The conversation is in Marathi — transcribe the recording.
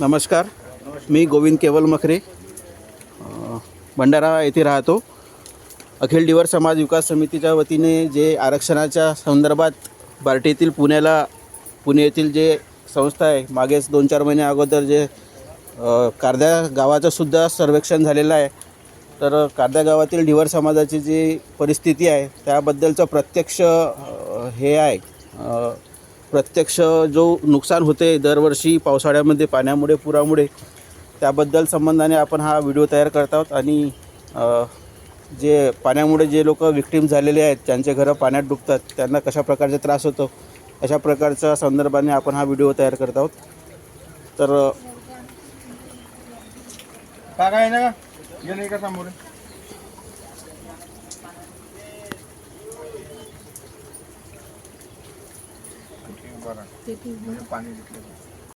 नमस्कार मी गोविंद केवल मखरे भंडारा येथे राहतो. अखिल डिवर समाज विकास समितीच्या वतीने जे आरक्षणाच्या संदर्भात बार्टीतील पुण्याला पुणे येथील जे संस्था आहे मागेच दोन चार महिने अगोदर जे कारद्या गावाचंसुद्धा सर्वेक्षण झालेलं आहे. तर कारद्या गावातील ढिवर समाजाची जी परिस्थिती आहे त्याबद्दलचं प्रत्यक्ष हे आहे. प्रत्यक्ष जो नुकसान होते दरवर्षी पावसाळ्यामध्ये पाण्यामुळे पुरामुळे त्याबद्दल संबंधाने आपण हा व्हिडिओ तयार करत आहोत आणि जे पाण्यामुळे जे लोक विक्टीम झालेले आहेत ज्यांचे घरं पाण्यात डुबतात त्यांना कशा प्रकारचे त्रास होतो अशा प्रकारच्या संदर्भाने आपण हा व्हिडिओ तयार करत आहोत. तर अ, काय काय ना गेले का समोर? बरं. पाणी घेतलं